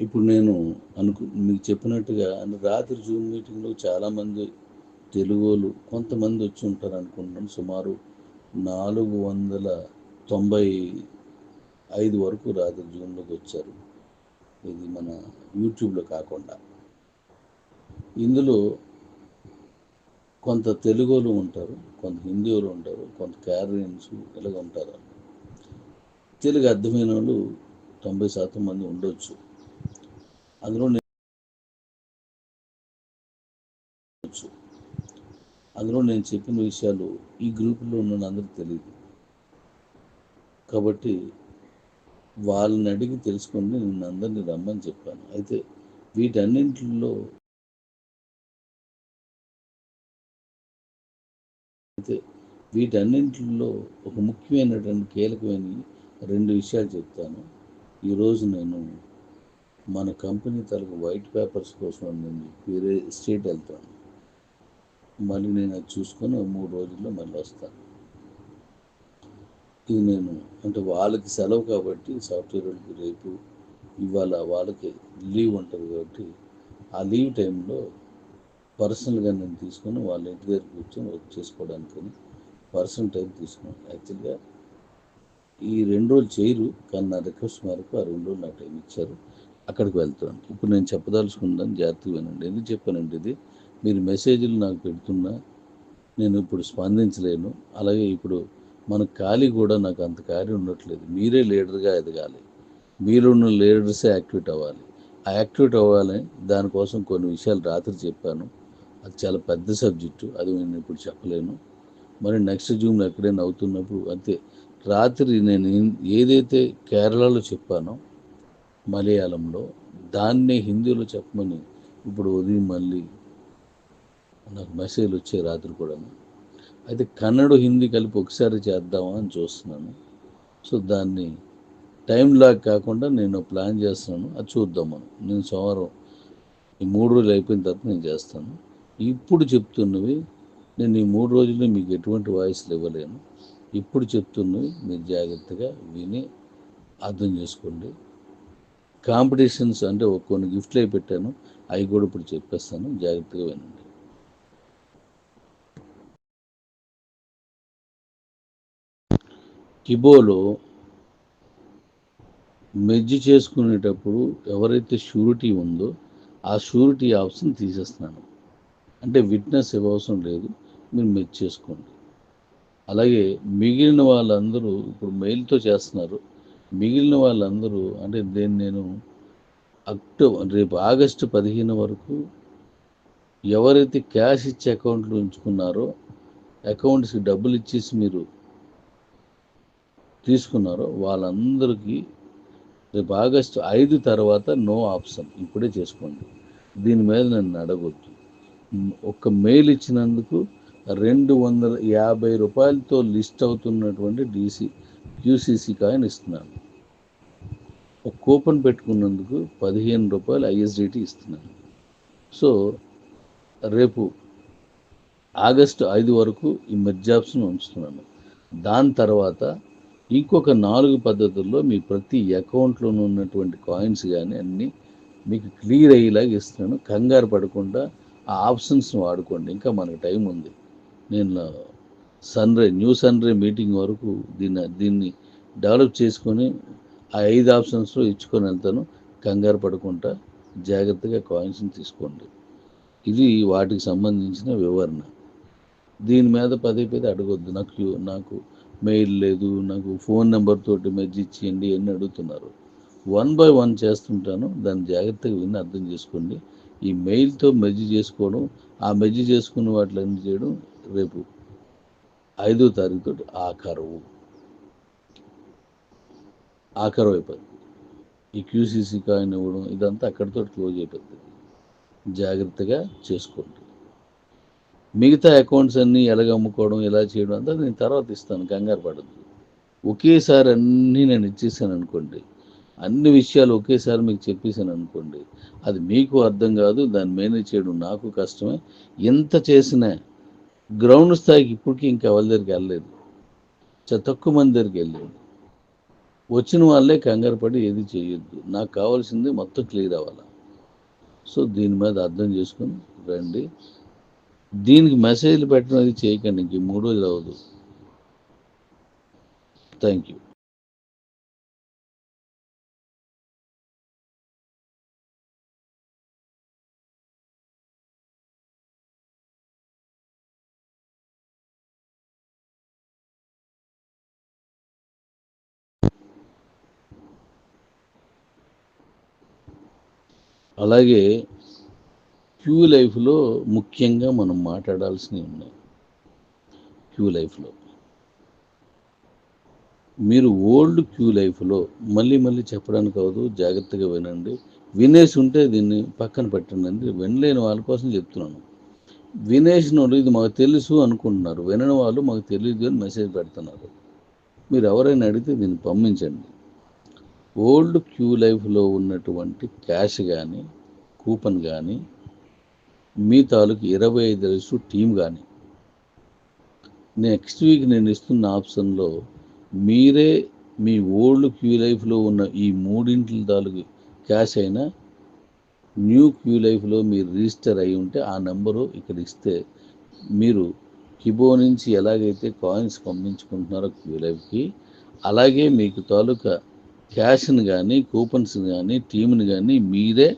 ఇప్పుడు నేను అనుకు మీకు చెప్పినట్టుగా రాత్రి జూమ్ మీటింగ్లో చాలామంది తెలుగు వాళ్ళు కొంతమంది వచ్చి ఉంటారు అనుకుంటున్నాను. సుమారు నాలుగు వందల తొంభై ఐదు వరకు రాత్రి జూమ్లోకి వచ్చారు. ఇది మన యూట్యూబ్లో కాకుండా. ఇందులో కొంత తెలుగు వాళ్ళు ఉంటారు కొంత హిందీ వాళ్ళు ఉంటారు కొంత క్యారియన్స్ ఇలాగ ఉంటారు. తెలుగు అర్థమైన వాళ్ళు తొంభై శాతం మంది ఉండొచ్చు. అందులో నేను అందులో నేను చెప్పిన విషయాలు ఈ గ్రూపులో ఉన్న అందరికి తెలియదు కాబట్టి వాళ్ళని అడిగి తెలుసుకొని నేను అందరినీ రమ్మని చెప్పాను. అయితే వీటన్నింటిలో అయితే వీటన్నింటిలో ఒక ముఖ్యమైనటువంటి కీలకమైన రెండు విషయాలు చెప్తాను. ఈరోజు నేను మన కంపెనీ తరపు వైట్ పేపర్స్ కోసం నేను వేరే స్టేట్ వెళ్తాను మళ్ళీ నేను అది చూసుకొని మూడు రోజుల్లో మళ్ళీ వస్తాను. ఇది నేను అంటే వాళ్ళకి సెలవు కాబట్టి సాఫ్ట్వేర్ వాళ్ళకి రేపు ఇవాళ వాళ్ళకి లీవ్ ఉంటుంది కాబట్టి ఆ లీవ్ టైంలో పర్సనల్గా నేను తీసుకొని వాళ్ళ ఇంటి దగ్గర కూర్చొని వర్క్ చేసుకోవడానికి పర్సనల్ టైం తీసుకున్నాను. యాక్చువల్గా ఈ రెండు రోజులు చేయరు. కానీ నా రిక్వెస్ట్ మేరకు ఆ రెండు రోజులు నా టైం ఇచ్చారు. అక్కడికి వెళ్తాను. ఇప్పుడు నేను చెప్పదలుచుకుందాను జాగ్రత్తగా వినండి. ఎందుకు చెప్పానంటే ఇది మీరు మెసేజ్లు నాకు పెడుతున్నా నేను ఇప్పుడు స్పందించలేను. అలాగే ఇప్పుడు మన ఖాళీ కూడా నాకు అంత ఖాళీ ఉండట్లేదు. మీరే లీడర్గా ఎదగాలి. మీరున్న లీడర్సే యాక్టివేట్ అవ్వాలి. ఆ యాక్టివేట్ అవ్వాలి దానికోసం కొన్ని విషయాలు రాత్రి చెప్పాను. అది చాలా పెద్ద సబ్జెక్టు. అది నేను ఇప్పుడు చెప్పలేను. మరి నెక్స్ట్ జూమ్లో ఎక్కడైనా అవుతున్నప్పుడు అంతే. రాత్రి నేను ఏదైతే కేరళలో చెప్పానో మలయాళంలో దాన్నే హిందీలో చెప్పమని ఇప్పుడు ఉదయం మళ్ళీ నాకు మెసేజ్ వచ్చే రాత్రి కూడా అయితే కన్నడ హిందీ కలిపి ఒకసారి చేద్దామా అని చూస్తున్నాను. సో దాన్ని టైం లాగ్ కాకుండా నేను ప్లాన్ చేస్తున్నాను. అది చూద్దాం మనం. నేను సోమవారం ఈ మూడు రోజులు అయిపోయిన తర్వాత నేను చేస్తాను. ఇప్పుడు చెప్తున్నవి నేను ఈ మూడు రోజుల్లో మీకు ఎటువంటి వాయిస్లు ఇవ్వలేను. ఇప్పుడు చెప్తున్నవి మీరు జాగ్రత్తగా విని అర్థం చేసుకోండి. కాంపిటీషన్స్ అంటే కొన్ని గిఫ్ట్లు అయి పెట్టాను. అవి కూడా ఇప్పుడు చెప్పేస్తాను. జాగ్రత్తగా వినండి. కిబోలో మెజ్జ్ చేసుకునేటప్పుడు ఎవరైతే షూరిటీ ఉందో ఆ షూరిటీ ఆప్షన్ తీసేస్తున్నాను. అంటే విట్నెస్ ఇవ్వవసరం లేదు. మీరు మెజ్ చేసుకోండి. అలాగే మిగిలిన వాళ్ళందరూ ఇప్పుడు మెయిల్తో చేస్తున్నారు. మిగిలిన వాళ్ళందరూ అంటే దేన్ని నేను అక్టోబర్ రేపు ఆగస్టు పదిహేను వరకు ఎవరైతే క్యాష్ ఇచ్చి అకౌంట్లో ఉంచుకున్నారో అకౌంట్స్కి డబ్బులు ఇచ్చేసి మీరు తీసుకున్నారో వాళ్ళందరికీ రేపు ఆగస్టు ఐదు తర్వాత నో ఆప్షన్. ఇప్పుడే చేసుకోండి. దీని మీద నన్ను అడగొద్దు. ఒక ఒక్క మెయిల్ ఇచ్చినందుకు రెండు వందల యాభై రూపాయలతో లిస్ట్ అవుతున్నటువంటి డీసీ క్యూసీసీ కాయిన్ ఇస్తున్నాను. ఒక కూపన్ పెట్టుకున్నందుకు పదిహేను రూపాయలు ఐఎస్డిటీ ఇస్తున్నాను. సో రేపు ఆగస్టు ఐదు వరకు ఈ మెర్జాబ్స్ను ఉంచుతున్నాను. దాని తర్వాత ఇంకొక నాలుగు పద్ధతుల్లో మీ ప్రతి అకౌంట్లోనూ ఉన్నటువంటి కాయిన్స్ కానీ అన్నీ మీకు క్లియర్ అయ్యేలాగా ఇస్తున్నాను. కంగారు పడకుండా ఆ ఆప్షన్స్ని వాడుకోండి. ఇంకా మనకు టైం ఉంది. నేను sun ray new sun ray meeting వరకు దీన్ని దీన్ని డెవలప్ చేసుకొని ఆ ఐదు ఆప్షన్స్లో ఇచ్చుకొని వెళ్తాను. కంగారు పడకుండా జాగ్రత్తగా కాయిన్స్ని తీసుకోండి. ఇది వాటికి సంబంధించిన వివరణ. దీని మీద పదే పదే అడగొద్దు. నాకు నాకు మెయిల్ లేదు నాకు ఫోన్ నెంబర్ తోటి ఇచ్చేయండి అని అడుగుతున్నారు. వన్ బై వన్ చేస్తుంటాను. దాన్ని జాగ్రత్తగా విని అర్థం చేసుకోండి. ఈ మెయిల్తో మెజ్ చేసుకోవడం ఆ మెజ్ చేసుకున్న వాటిని చేయడం రేపు ఐదో తారీఖు తోటి ఆ ఆఖరు అయిపోతుంది ఈ క్యూసీసీ కాయిన్ ఇవ్వడం ఇదంతా అక్కడితో క్లోజ్ అయిపోతుంది జాగ్రత్తగా చేసుకోండి. మిగతా అకౌంట్స్ అన్నీ ఎలాగ అమ్ముకోవడం ఎలా చేయడం అంతా నేను తర్వాత ఇస్తాను కంగారు పడద్దు. ఒకేసారి అన్నీ నేను ఇచ్చేసాను అనుకోండి అన్ని విషయాలు ఒకేసారి మీకు చెప్పేసాను అనుకోండి అది మీకు అర్థం కాదు దాన్ని మేనేజ్ చేయడం నాకు కష్టమే. ఎంత చేసినా గ్రౌండ్ స్థాయికి ఇప్పటికీ ఇంకా వాళ్ళ దగ్గరికి వెళ్ళలేదు. చాలా తక్కువ మంది దగ్గరికి వెళ్ళలేదు. వచ్చిన వాళ్ళే కంగారు పడి ఏది చేయొద్దు. నాకు కావాల్సింది మొత్తం క్లియర్ అవ్వాలి. సో దీని మీద అర్థం చేసుకొని రండి. దీనికి మెసేజ్లు పెట్టడం అది చేయకండి. ఇంక మూడు రోజులు అవ్వదు. థ్యాంక్ యూ అలాగే క్యూ లైఫ్లో ముఖ్యంగా మనం మాట్లాడాల్సినవి ఉన్నాయి. క్యూ లైఫ్లో. మీరు ఓల్డ్ క్యూ లైఫ్లో మళ్ళీ మళ్ళీ చెప్పడానికి అవ్వదు జాగ్రత్తగా వినండి. వినేసి ఉంటే దీన్ని పక్కన పెట్టండి వినలేని వాళ్ళ కోసం చెప్తున్నాను. వినేసిన వాళ్ళు ఇది మాకు తెలుసు అనుకుంటున్నారు. వినని వాళ్ళు మాకు తెలియదు అని మెసేజ్ పెడుతున్నారు. మీరు ఎవరైనా అడిగితే దీన్ని పంపించండి. ఓల్డ్ క్యూ లైఫ్లో ఉన్నటువంటి క్యాష్ కానీ కూపన్ కానీ మీ తాలూకు ఇరవై ఐదు లక్షలు టీం కానీ నెక్స్ట్ వీక్ నేను ఇస్తున్న ఆప్షన్లో మీరే మీ ఓల్డ్ క్యూ లైఫ్లో ఉన్న ఈ మూడింటి తాలూకు క్యాష్ అయినా న్యూ క్యూ లైఫ్లో మీరు రిజిస్టర్ అయి ఉంటే ఆ నెంబరు ఇక్కడ ఇస్తే మీరు కిబో నుంచి ఎలాగైతే కాయిన్స్ పంపించుకుంటున్నారో క్యూ లైఫ్కి అలాగే మీకు తాలూకా క్యాష్ని కానీ కూపన్స్ని కానీ టీంని కానీ మీరే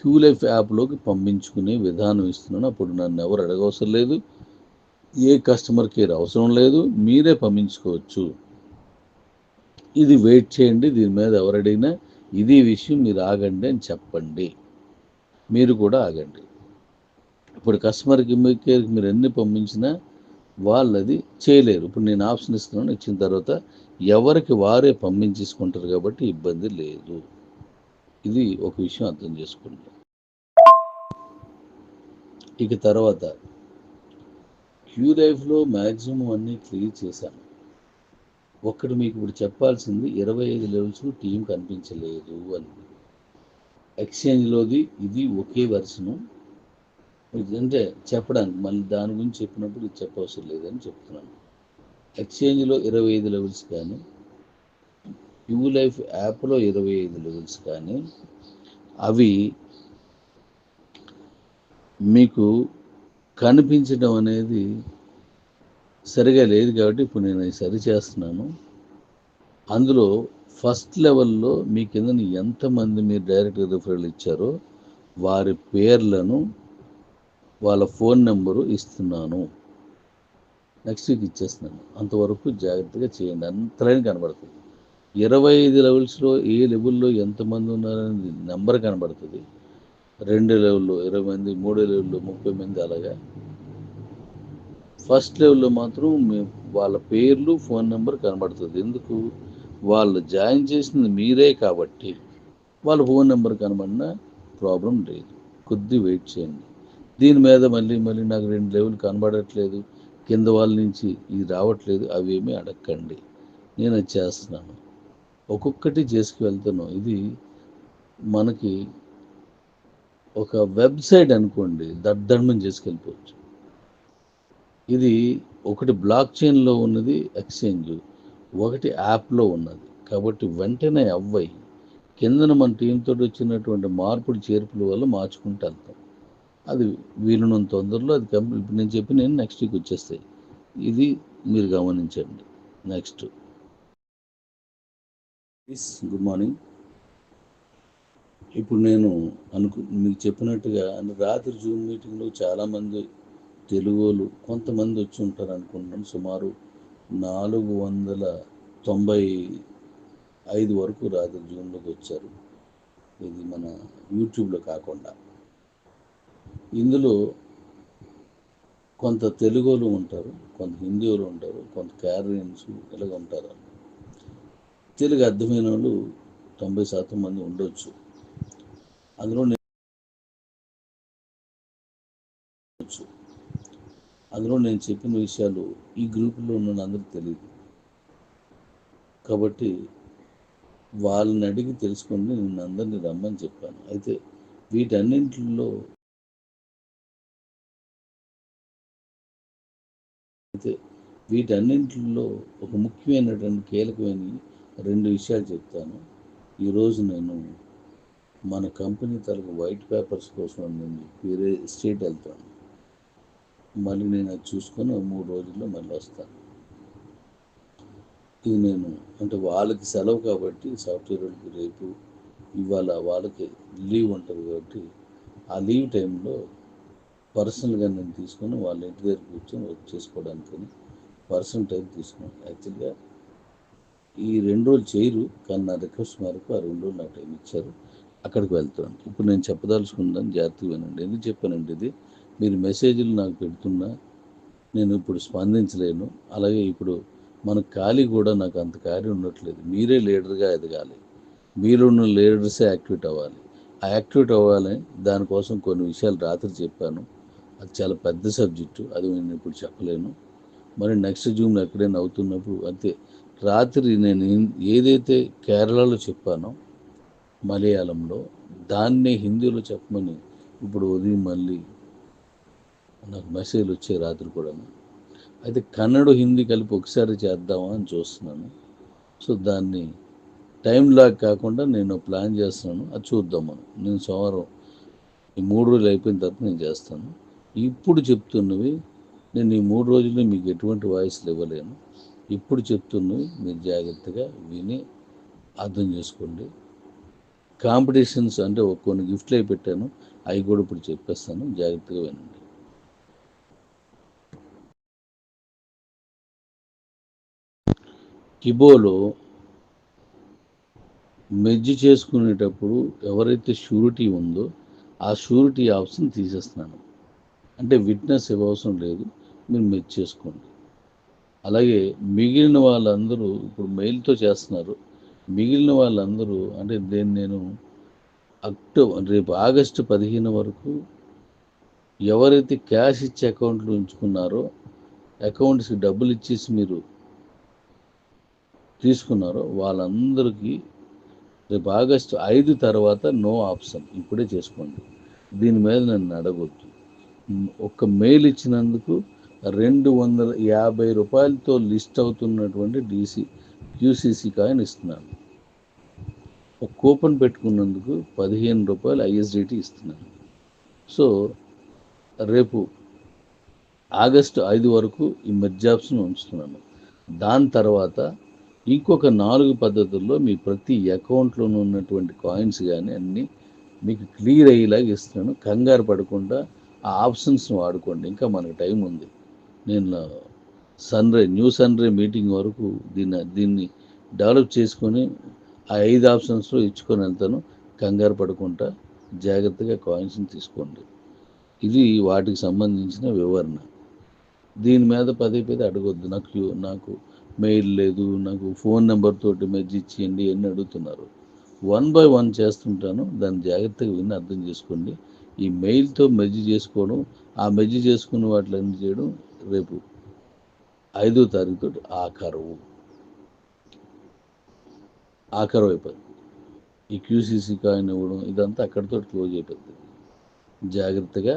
క్యూ లైఫ్ యాప్లోకి పంపించుకునే విధానం ఇస్తున్నాను. అప్పుడు నన్ను ఎవరు అడగవసరం లేదు. ఏ కస్టమర్ కేర్ అవసరం లేదు మీరే పంపించుకోవచ్చు. ఇది వెయిట్ చేయండి దీని మీద ఎవరు అడిగినా ఇది విషయం మీరు ఆగండి అని చెప్పండి. మీరు కూడా ఆగండి. ఇప్పుడు కస్టమర్ కేర్కి మీరు ఎన్ని పంపించినా వాళ్ళు అది చేయలేరు. ఇప్పుడు నేను ఆప్షన్ ఇస్తున్నాను ఇచ్చిన తర్వాత ఎవరికి వారే పంపించేసుకుంటారు కాబట్టి ఇబ్బంది లేదు. ఇది ఒక విషయం అర్థం చేసుకోండి ఇక తర్వాత క్యూ లైఫ్లో మ్యాక్సిమం అన్నీ క్లియర్ చేశాను. ఒక్కటి మీకు ఇప్పుడు చెప్పాల్సింది ఇరవై ఐదు లెవెల్స్ టీం కనిపించలేదు అని. ఎక్స్చేంజ్లోది ఇది ఒకే వెర్షను. అంటే చెప్పడానికి మళ్ళీ దాని గురించి చెప్పినప్పుడు ఇది చెప్పవసరం లేదని చెప్తున్నాను. ఎక్స్చేంజ్లో ఇరవై ఐదు లెవెల్స్ కానీ యూ లైఫ్ యాప్లో ఇరవై ఐదు లెవెల్స్ కానీ అవి మీకు కనిపించడం అనేది సరిగా లేదు కాబట్టి ఇప్పుడు నేను సరి చేస్తున్నాను. అందులో ఫస్ట్ లెవెల్లో మీ కింద ఎంతమంది మీరు డైరెక్ట్ రిఫరల్ ఇచ్చారో వారి పేర్లను వాళ్ళ ఫోన్ నెంబరు ఇస్తున్నాను. నెక్స్ట్ వీక్ ఇచ్చేస్తున్నాను. అంతవరకు జాగ్రత్తగా చేయండి. అంతలైన కనబడుతుంది. ఇరవై ఐదు లెవెల్స్లో ఏ లెవెల్లో ఎంతమంది ఉన్నారనేది నెంబర్ కనబడుతుంది. రెండు లెవెల్లో ఇరవై మంది మూడో లెవెల్లో ముప్పై మంది అలాగా. ఫస్ట్ లెవెల్లో మాత్రం మీ వాళ్ళ పేర్లు ఫోన్ నెంబర్ కనబడుతుంది. ఎందుకు? వాళ్ళు జాయిన్ చేసింది మీరే కాబట్టి. వాళ్ళ ఫోన్ నెంబర్ కనబడినా ప్రాబ్లం లేదు. కొద్ది వెయిట్ చేయండి. దీని మీద మళ్ళీ మళ్ళీ నాకు రెండు లెవెల్ కనబడట్లేదు. కింద వాళ్ళ నుంచి ఇది రావట్లేదు అవేమీ అడగండి నేను అది చేస్తున్నాను. ఒక్కొక్కటి చేసుకు వెళ్తాను. ఇది మనకి ఒక వెబ్సైట్ అనుకోండి దద్దర్మం చేసుకెళ్ళిపోవచ్చు. ఇది ఒకటి బ్లాక్ చైన్లో ఉన్నది ఎక్స్చేంజ్. ఒకటి యాప్లో ఉన్నది. కాబట్టి వెంటనే అవ్వయి. కిందన మన టీంతో వచ్చినటువంటి మార్పులు చేర్పుల వల్ల మార్చుకుంటూ వెళ్తాం. అది వీలున్నంత తొందరలో అది కంప్లీట్ ఇప్పుడు నేను చెప్పి నేను నెక్స్ట్ వీక్ వచ్చేస్తాయి. ఇది మీరు గమనించండి. నెక్స్ట్ ప్లీజ్ గుడ్ మార్నింగ్ ఇప్పుడు నేను అనుకు మీకు చెప్పినట్టుగా రాత్రి జూమ్ మీటింగ్లో చాలామంది తెలుగు వాళ్ళు కొంతమంది వచ్చి ఉంటారు అనుకుంటున్నాను. సుమారు నాలుగు వందల తొంభై ఐదు వరకు రాత్రి జూమ్లోకి వచ్చారు. ఇది మన యూట్యూబ్లో కాకుండా. ఇందులో కొంత తెలుగు వాళ్ళు ఉంటారు కొంత హిందీ వాళ్ళు ఉంటారు కొంత క్యారియన్స్ ఇలాగ ఉంటారు. తెలుగు అర్థమైన వాళ్ళు తొంభై శాతం మంది ఉండొచ్చు. అందులో నేను అందులో నేను చెప్పిన విషయాలు ఈ గ్రూపులో ఉన్న అందరికి తెలియదు. కాబట్టి వాళ్ళని అడిగి తెలుసుకొని నేను అందరినీ రమ్మని చెప్పాను. అయితే వీటన్నింటిలో అయితే వీటన్నింటిలో ఒక ముఖ్యమైనటువంటి కీలకమైన రెండు విషయాలు చెప్తాను. ఈరోజు నేను మన కంపెనీ తరపు వైట్ పేపర్స్ కోసం నేను వేరే స్టేట్ వెళ్తాను. మళ్ళీ నేను అది చూసుకొని మూడు రోజుల్లో మళ్ళీ వస్తాను. ఇది నేను అంటే వాళ్ళకి సెలవు కాబట్టి సాఫ్ట్వేర్ వాళ్ళకి రేపు ఇవాళ వాళ్ళకి లీవ్ ఉంటుంది కాబట్టి ఆ లీవ్ టైంలో పర్సనల్గా నేను తీసుకొని వాళ్ళ ఇంటి దగ్గర కూర్చొని వర్క్ చేసుకోవడానికని పర్సనల్ టైం తీసుకున్నాను. యాక్చువల్గా ఈ రెండు రోజులు చేయరు కానీ నా రిక్వెస్ట్ మేరకు ఆ రెండు రోజులు నా టైం ఇచ్చారు. అక్కడికి వెళ్తాను. ఇప్పుడు నేను చెప్పదలుచుకున్నాను జాగ్రత్తగా వినండి. ఎందుకు చెప్పానండి ఇది మీరు మెసేజ్లు నాకు పెడుతున్నా నేను ఇప్పుడు స్పందించలేను. అలాగే ఇప్పుడు మన ఖాళీ కూడా నాకు అంత ఖాళీ ఉండట్లేదు. మీరే లీడర్గా ఎదగాలి. మీరున్న లీడర్సే యాక్టివేట్ అవ్వాలి. ఆ యాక్టివేట్ అవ్వాలని దానికోసం కొన్ని విషయాలు రాత్రి చెప్పాను. అది చాలా పెద్ద సబ్జెక్టు అది నేను ఇప్పుడు చెప్పలేను. మరి నెక్స్ట్ జూమ్లో ఎక్కడైనా అవుతున్నప్పుడు అంతే. రాత్రి నేను ఏదైతే కేరళలో చెప్పానో మలయాళంలో దాన్నే హిందీలో చెప్పమని ఇప్పుడు ఉదయం మళ్ళీ నాకు మెసేజ్లు వచ్చాయి రాత్రి కూడా అయితే కన్నడ హిందీ కలిపి ఒకసారి చేద్దామా అని చూస్తున్నాను. సో దాన్ని టైం లాగ్ కాకుండా నేను ప్లాన్ చేస్తున్నాను. అది చూద్దాం మనం. నేను సోమవారం ఈ మూడు రోజులు అయిపోయిన తర్వాత నేను చేస్తాను. ఇప్పుడు చెప్తున్నవి నేను ఈ మూడు రోజుల్లో మీకు ఎటువంటి వాయిస్లు ఇవ్వలేను. ఇప్పుడు చెప్తున్నవి మీరు జాగ్రత్తగా విని అర్థం చేసుకోండి. కాంపిటీషన్స్ అంటే కొన్ని గిఫ్ట్లు అయి పెట్టాను. అవి కూడా ఇప్పుడు చెప్పేస్తాను. జాగ్రత్తగా వినండి. కిబోలో మెజ్జి చేసుకునేటప్పుడు ఎవరైతే షూరిటీ ఉందో ఆ షూరిటీ ఆప్షన్ తీసేస్తున్నాను. అంటే విట్నెస్ ఇవ్వవసరం లేదు. మీరు మెచ్ చేసుకోండి. అలాగే మిగిలిన వాళ్ళందరూ ఇప్పుడు మెయిల్తో చేస్తున్నారు. మిగిలిన వాళ్ళందరూ అంటే దేన్ని నేను అక్టోబర్ రేపు ఆగస్టు పదిహేను వరకు ఎవరైతే క్యాష్ ఇచ్చి అకౌంట్లో ఉంచుకున్నారో అకౌంట్స్కి డబ్బులు ఇచ్చేసి మీరు తీసుకున్నారో వాళ్ళందరికీ రేపు ఆగస్టు ఐదు తర్వాత నో ఆప్షన్ ఇప్పుడే చేసుకోండి. దీని మీద నన్ను అడగొద్దు. ఒక మెయిల్ ఇచ్చినందుకు రెండు వందల యాభై రూపాయలతో లిస్ట్ అవుతున్నటువంటి డీసీ క్యూసీసీ కాయిన్ ఇస్తున్నాను. ఒక కూపన్ పెట్టుకున్నందుకు పదిహేను రూపాయలు ఐఎస్డిటీ ఇస్తున్నాను. సో రేపు ఆగస్టు ఐదు వరకు ఈ మెర్జాబ్స్ను ఉంచుతున్నాను. దాని తర్వాత ఇంకొక నాలుగు పద్ధతుల్లో మీ ప్రతి అకౌంట్లోనూ ఉన్నటువంటి కాయిన్స్ కానీ అన్నీ మీకు క్లియర్ అయ్యేలాగా ఇస్తున్నాను. కంగారు పడకుండా ఆ ఆప్షన్స్ని వాడుకోండి ఇంకా మనకు టైం ఉంది. నేను sun ray new sun ray meeting వరకు దీన్ని దీన్ని డెవలప్ చేసుకొని ఆ ఐదు ఆప్షన్స్లో ఇచ్చుకొని వెళ్తాను. కంగారు పడకుండా జాగ్రత్తగా కాయిన్స్ని తీసుకోండి. ఇది వాటికి సంబంధించిన వివరణ. దీని మీద పదే పదే అడగొద్దు. నాకు నాకు మెయిల్ లేదు. నాకు ఫోన్ నెంబర్ తోటి మెజ్ ఇచ్చేయండి అని అడుగుతున్నారు. వన్ బై వన్ చేస్తుంటాను. దాన్ని జాగ్రత్తగా విని అర్థం చేసుకోండి. ఈ మెయిల్తో మెజ్ చేసుకోవడం ఆ మెజ్ చేసుకున్న వాటిలన్నీ చేయడం? రేపు ఐదో తారీఖుతో తోటి ఆఖరు ఆఖరు అయిపోయింది. ఈ క్యూసీసీ కాయిన్ ఇవ్వడం ఇదంతా అక్కడితో క్లోజ్ అయిపోతుంది జాగ్రత్తగా